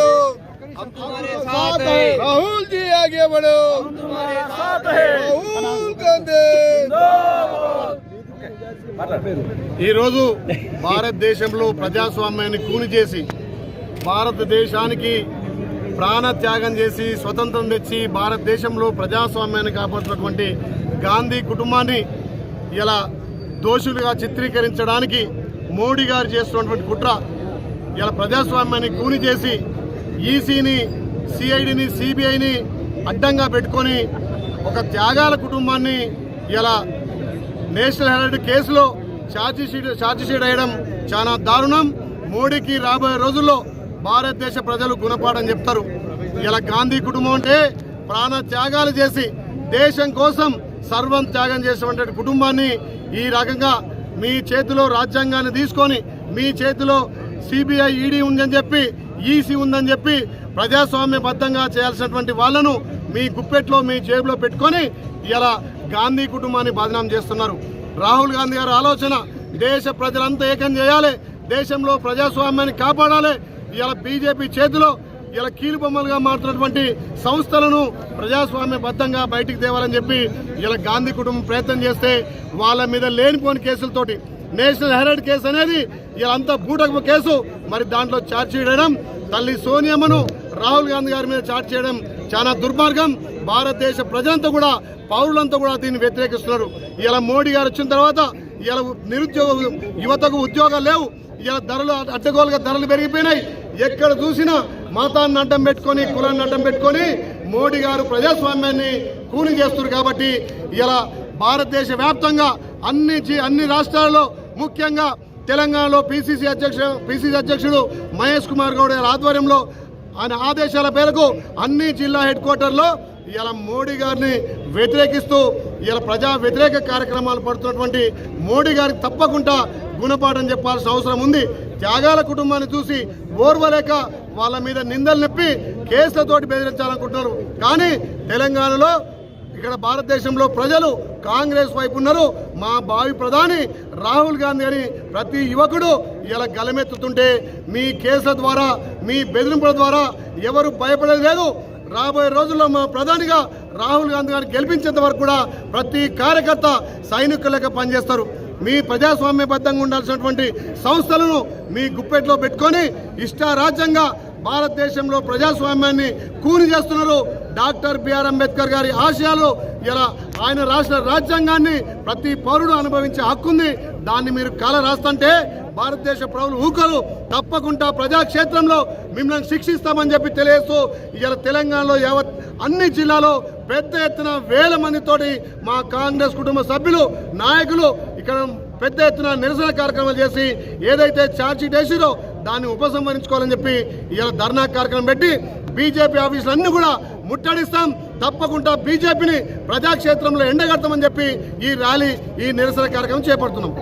बढ़ो राहुल जी आगे बढ़ो राहुल गांधी ఈరోజు భారతదేశంలో ప్రజాస్వామ్యాన్ని కూని చేసి భారతదేశానికి ప్రాణ త్యాగం చేసి స్వతంత్రం తెచ్చి భారతదేశంలో ప్రజాస్వామ్యాన్ని కాపాడుతున్నటువంటి గాంధీ కుటుంబాన్ని ఇలా దోషులుగా చిత్రీకరించడానికి మోడీ గారు చేస్తున్నటువంటి కుట్ర ఇలా ప్రజాస్వామ్యాన్ని కూని చేసి ఈసీని సిఐడిని సిబిఐని అడ్డంగా పెట్టుకొని ఒక త్యాగాల కుటుంబాన్ని ఇలా నేషనల్ హెరాల్డ్ కేసులో ఛార్జిషీట్ ఛార్జిషీట్ ఛార్జీ వేయడం చాలా దారుణం. మోడీకి రాబోయే రోజుల్లో భారతదేశ ప్రజలు గుణపాఠం చెప్తారు. ఇలా గాంధీ కుటుంబం అంటే ప్రాణ త్యాగాలు చేసి దేశం కోసం సర్వం త్యాగం చేసినటువంటి కుటుంబాన్ని ఈ రకంగా మీ చేతిలో రాజ్యాంగాన్ని తీసుకొని మీ చేతిలో సిబిఐ ఈడీ ఉందని చెప్పి ఈసీ ఉందని చెప్పి ప్రజాస్వామ్యబద్ధంగా చేయాల్సినటువంటి వాళ్ళను మీ గుప్పెట్లో మీ జేబులో పెట్టుకొని ఇలా గాంధీ కుటుంబాన్ని బదనాం చేస్తున్నారు. రాహుల్ గాంధీ గారి ఆలోచన దేశ ప్రజలంతా ఏకం చేయాలి దేశంలో ప్రజాస్వామ్యాన్ని కాపాడాలి ఇలా బీజేపీ చేతిలో ఇలా కీలుబొమ్మలుగా మారుతున్నటువంటి సంస్థలను ప్రజాస్వామ్యబద్ధంగా బయటికి తేవాలని చెప్పి ఇలా గాంధీ కుటుంబం ప్రయత్నం చేస్తే వాళ్ళ మీద లేనిపోని కేసులతోటి నేషనల్ హెరాల్డ్ కేసు అనేది వీళ్ళంతా బూటకు బూటకపు కేసు. మరి దాంట్లో ఛార్జ్ చేయడం తల్లి సోనియమ్మను రాహుల్ గాంధీ గారి మీద ఛార్జ్ చేయడం చాలా దుర్మార్గం. భారతదేశ ప్రజలంతా కూడా పౌరులంతా కూడా దీన్ని వ్యతిరేకిస్తున్నారు. ఇలా మోడీ గారు వచ్చిన తర్వాత ఇలా నిరుద్యోగ యువతకు ఉద్యోగాలు లేవు. ఇలా ధరలు అడ్డగోలుగా ధరలు పెరిగిపోయినాయి. ఎక్కడ చూసినా మతాన్ని అడ్డం పెట్టుకొని కులాన్ని అడ్డం పెట్టుకొని మోడీ గారు ప్రజాస్వామ్యాన్ని కూలి చేస్తున్నారు కాబట్టి ఇలా భారతదేశ వ్యాప్తంగా అన్ని అన్ని రాష్ట్రాల్లో ముఖ్యంగా తెలంగాణలో పిసిసి అధ్యక్షుడు పిసిసి అధ్యక్షుడు మహేష్ కుమార్ గౌడ్ గారి ఆధ్వర్యంలో ఆయన ఆదేశాల మేరకు అన్ని జిల్లా హెడ్ క్వార్టర్లో ఇలా మోడీ గారిని వ్యతిరేకిస్తూ ఇలా ప్రజా వ్యతిరేక కార్యక్రమాలు పడుతున్నటువంటి మోడీ గారికి తప్పకుండా గుణపాఠం చెప్పాల్సిన అవసరం ఉంది. త్యాగాల కుటుంబాన్ని చూసి ఓర్వలేక వాళ్ళ మీద నిందలు నెప్పి కేసులతోటి బెదిరించాలనుకుంటున్నారు. కానీ తెలంగాణలో ఇక్కడ భారతదేశంలో ప్రజలు కాంగ్రెస్ వైపు ఉన్నారు. మా భావి ప్రధాని రాహుల్ గాంధీ అని ప్రతి యువకుడు ఇలా గలమెత్తుతుంటే మీ కేసుల ద్వారా మీ బెదిరింపుల ద్వారా ఎవరు భయపడలేదు రాబోయే రోజుల్లో మా ప్రధానిగా రాహుల్ గాంధీ గారిని గెలిపించేంత వరకు కూడా ప్రతి కార్యకర్త సైనికులకు పనిచేస్తారు. మీ ప్రజాస్వామ్యబద్ధంగా ఉండాల్సినటువంటి సంస్థలను మీ గుప్పెట్లో పెట్టుకొని ఇష్టారాజ్యంగా భారతదేశంలో ప్రజాస్వామ్యాన్ని కూని చేస్తున్నారు డాక్టర్ బిఆర్ అంబేద్కర్ గారి ఆశయాలు ఇలా ఆయన రాసిన రాజ్యాంగాన్ని ప్రతి పౌరుడు అనుభవించే హక్కుంది దాన్ని మీరు కల రాస్తుంటే భారతదేశ ప్రజలు ఊకలు తప్పకుండా ప్రజాక్షేత్రంలో మిమ్మల్ని శిక్షిస్తామని చెప్పి తెలియస్తూ ఇలా తెలంగాణలో యావత్ అన్ని జిల్లాలో పెద్ద ఎత్తున వేల మందితోటి మా కాంగ్రెస్ కుటుంబ సభ్యులు నాయకులు ఇక్కడ పెద్ద ఎత్తున నిరసన కార్యక్రమాలు చేసి ఏదైతే ఛార్జీట్ వేసిరో దాన్ని ఉపసంహరించుకోవాలని చెప్పి ఇలా ధర్నా కార్యక్రమం పెట్టి బీజేపీ ఆఫీసులు అన్నీ కూడా ముట్టడిస్తాం. తప్పకుండా బీజేపీని ప్రజాక్షేత్రంలో ఎండగడతామని చెప్పి ఈ ర్యాలీ ఈ నిరసన కార్యక్రమం చేపడుతున్నాం.